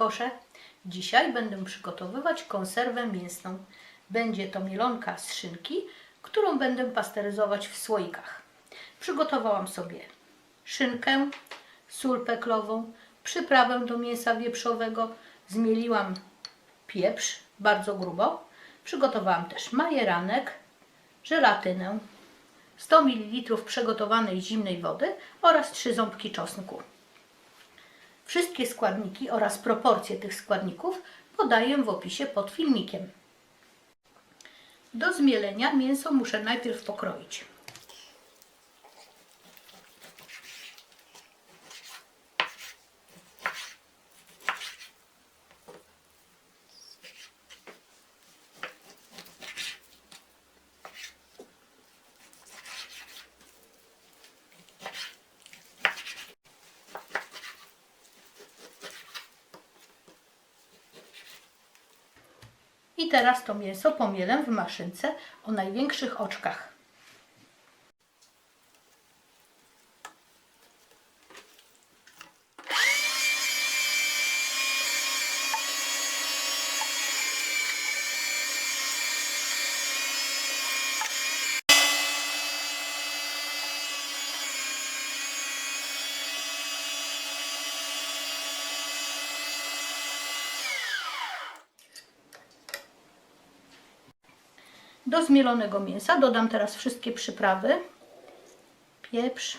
kosze. Dzisiaj będę przygotowywać konserwę mięsną. Będzie to mielonka z szynki, którą będę pasteryzować w słoikach. Przygotowałam sobie szynkę, sól peklową, przyprawę do mięsa wieprzowego, zmieliłam pieprz bardzo grubo. Przygotowałam też majeranek, żelatynę, 100 ml przygotowanej zimnej wody oraz 3 ząbki czosnku. Wszystkie składniki oraz proporcje tych składników podaję w opisie pod filmikiem. Do zmielenia mięso muszę najpierw pokroić. I teraz to mięso pomielę w maszynce o największych oczkach. Do zmielonego mięsa dodam teraz wszystkie przyprawy. Pieprz,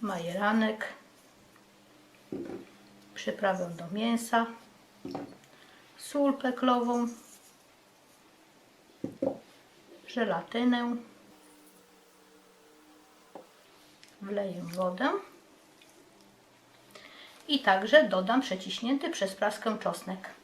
majeranek, przyprawę do mięsa, sól peklową, żelatynę, wleję wodę i także dodam przeciśnięty przez praskę czosnek.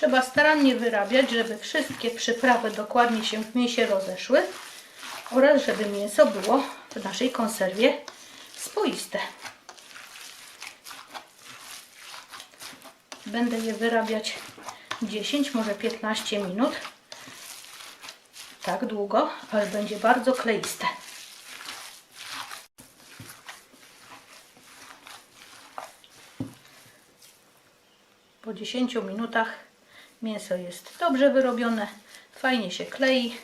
Trzeba starannie wyrabiać, żeby wszystkie przyprawy dokładnie się w mięsie rozeszły oraz żeby mięso było w naszej konserwie spoiste. Będę je wyrabiać 10, może 15 minut. Tak długo, ale będzie bardzo kleiste. Po 10 minutach mięso jest dobrze wyrobione, fajnie się klei,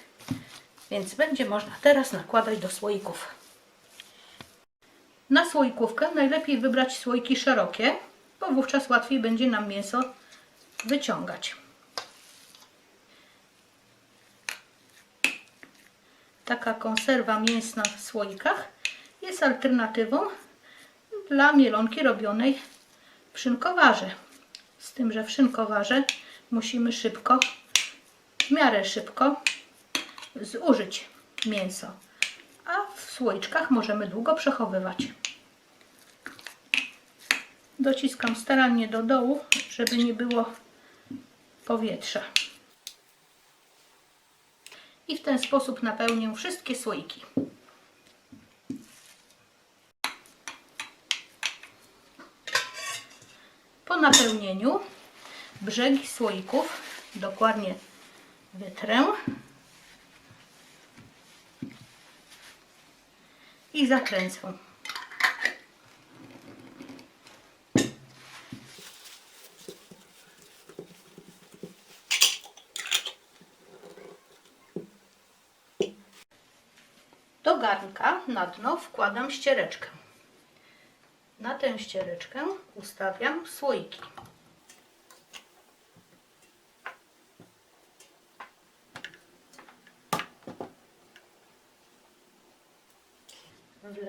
więc będzie można teraz nakładać do słoików. Na słoikówkę najlepiej wybrać słoiki szerokie, bo wówczas łatwiej będzie nam mięso wyciągać. Taka konserwa mięsna w słoikach jest alternatywą dla mielonki robionej w szynkowarze. Z tym, że w szynkowarze musimy szybko, w miarę szybko zużyć mięso. A w słoiczkach możemy długo przechowywać. Dociskam starannie do dołu, żeby nie było powietrza. I w ten sposób napełnię wszystkie słoiki. Po napełnieniu brzegi słoików dokładnie wytrę i zakręcę. Do garnka na dno wkładam ściereczkę. Na tę ściereczkę ustawiam słoiki.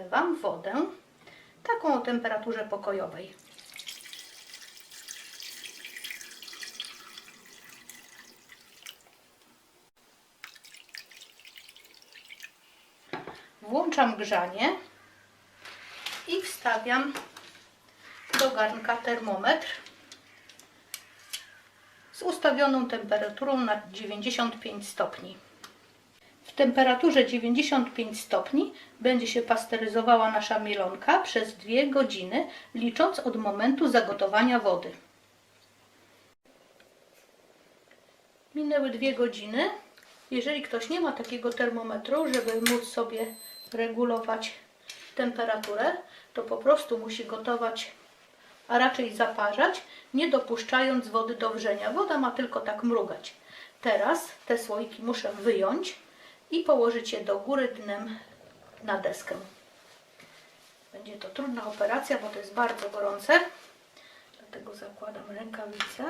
Wlewam wodę, taką o temperaturze pokojowej. Włączam grzanie i wstawiam do garnka termometr z ustawioną temperaturą na 95 stopni. Temperaturze 95 stopni będzie się pasteryzowała nasza mielonka przez 2 godziny, licząc od momentu zagotowania wody. Minęły dwie godziny. Jeżeli ktoś nie ma takiego termometru, żeby móc sobie regulować temperaturę, to po prostu musi gotować, a raczej zaparzać, nie dopuszczając wody do wrzenia. Woda ma tylko tak mrugać. Teraz te słoiki muszę wyjąć i położyć je do góry dnem na deskę. Będzie to trudna operacja, bo to jest bardzo gorące. Dlatego zakładam rękawice.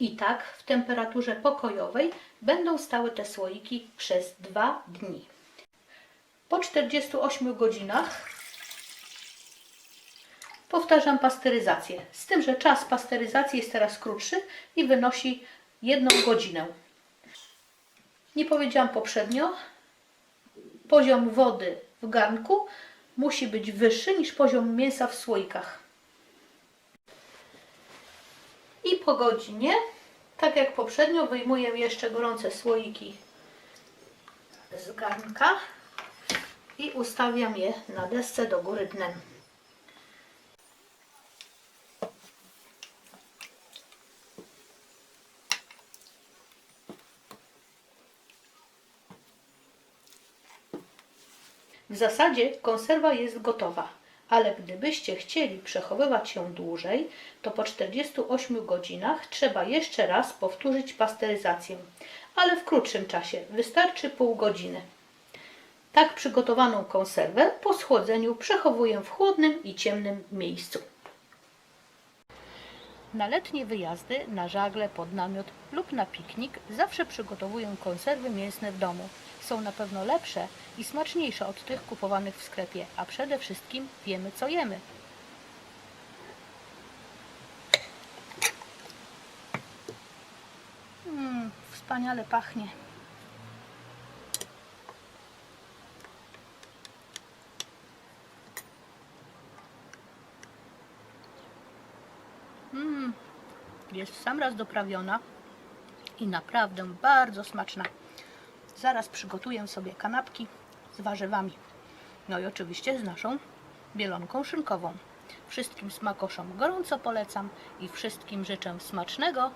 I tak w temperaturze pokojowej będą stały te słoiki przez dwa dni. Po 48 godzinach powtarzam pasteryzację. Z tym, że czas pasteryzacji jest teraz krótszy i wynosi jedną godzinę. Nie powiedziałam poprzednio, poziom wody w garnku musi być wyższy niż poziom mięsa w słoikach. I po godzinie, tak jak poprzednio, wyjmuję jeszcze gorące słoiki z garnka i ustawiam je na desce do góry dnem. W zasadzie konserwa jest gotowa, ale gdybyście chcieli przechowywać ją dłużej, to po 48 godzinach trzeba jeszcze raz powtórzyć pasteryzację, ale w krótszym czasie, wystarczy pół godziny. Tak przygotowaną konserwę po schłodzeniu przechowuję w chłodnym i ciemnym miejscu. Na letnie wyjazdy, na żagle, pod namiot lub na piknik zawsze przygotowuję konserwy mięsne w domu. Są na pewno lepsze i smaczniejsze od tych kupowanych w sklepie, a przede wszystkim wiemy co jemy. Mm, wspaniale pachnie. Mm, jest sam raz doprawiona i naprawdę bardzo smaczna. Zaraz przygotuję sobie kanapki z warzywami. No i oczywiście z naszą bielonką szynkową. Wszystkim smakoszom gorąco polecam i wszystkim życzę smacznego